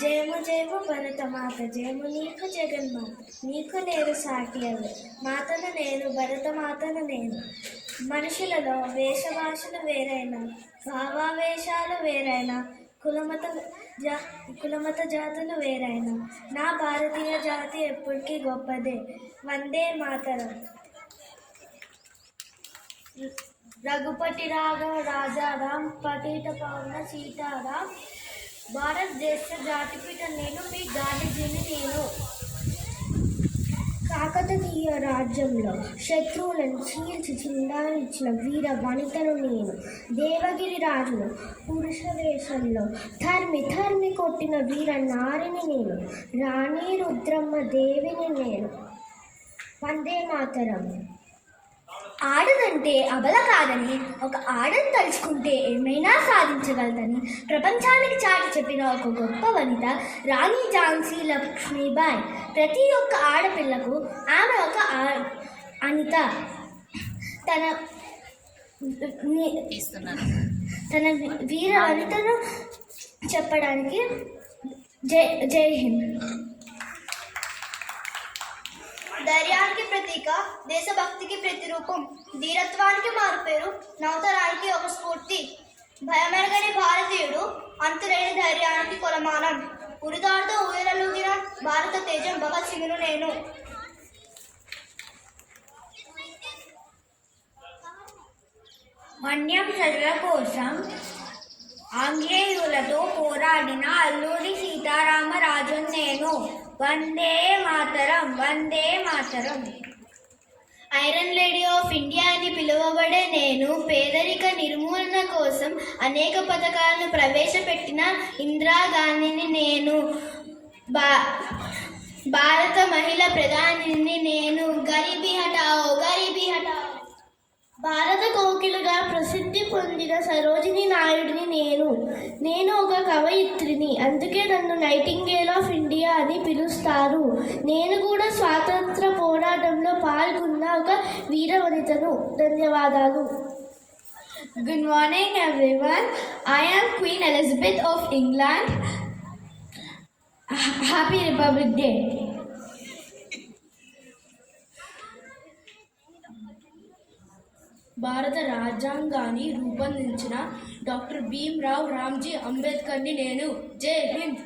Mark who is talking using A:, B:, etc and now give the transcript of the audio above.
A: జయము జయము భరతమాత జయము నీకు జగన్మాత నీకు నేను సాటి అవి. మాతను నేను భరతమాతను నేను. మనుషులలో వేషభాషలు వేరైనా భావావేశాలు వేరైనా కులమత జా కులమత జాతులు వేరైనా నా భారతీయ జాతి ఎప్పటికీ గొప్పదే. వందే మాతరం. రఘుపతి రాఘవ రాజారాం పతిత పవన సీతారాం భారతదేశ జాతిపీఠ నేను మీ గాంధీజీని నేను. కాకతీయ రాజ్యంలో శత్రువులను చీల్చి చిందాలిచ్చిన వీర వనితను నేను. దేవగిరి రాజును పురుష వేషంలో ధర్మి ధర్మి కొట్టిన వీర నారిని నేను. రాణి రుద్రమ్మ దేవిని నేను. వందే మాతరం. ఆడదంటే అబల కాదని ఒక ఆడని తలుచుకుంటే ఏమైనా సాధించగలదని ప్రపంచానికి చాటి చెప్పిన ఒక గొప్ప వనిత రాణి ఝాన్సీ లక్ష్మీబాయ్ ప్రతి ఒక్క ఆడపిల్లకు ఆమె ఒక అనిత. తన తన వీర వనితను చెప్పడానికి జై జై హింద్.
B: ధైర్యానికి దేశభక్తికి ప్రతిరూపం. ధీరత్వానికి మారుపేరు. నవతరానికి ఒక స్ఫూర్తి. భయమెరగని భారతీయుడు అంతులేని ధైర్యానికి కొలమానం. ఉరిదాడుతో ఊయలలుగిన భారత తేజం భగత్ సింగ్ను నేను.
A: మన్యం ప్రజల కోసం ఆంగ్లేయులతో పోరాడిన అల్లూరి సీతారామరాజు నేను. Vande Mataram Vande Mataram.
B: Iron lady of India అని పిలువబడే నేను పేదరిక నిర్మూలన కోసం అనేక పథకాలను ప్రవేశపెట్టిన ఇందిరాగాంధీని నేను. బా భారత మహిళ ప్రధానిని నేను. గరీబీ హటావో గరీబీ హటావో భారత కోకిలుగా ప్రసిద్ధి పొందిన సరోజిని నాయుడిని నేను. నేను ఒక కవయిత్రిని. అందుకే నన్ను నైటింగేల్ ఆఫ్ ఇండియా అని పిలుస్తారు. నేను కూడా స్వాతంత్ర పోరాటంలో పాల్గొన్న ఒక వీరవనితను. ధన్యవాదాలు.
A: Good morning everyone I am queen Elizabeth of England H- Happy day
C: భారత రాజ్యాంగాన్ని రూపొందించిన డాక్టర్ భీమ్రావ్ రామ్జీ అంబేద్కర్ని నేను. జై హింద్.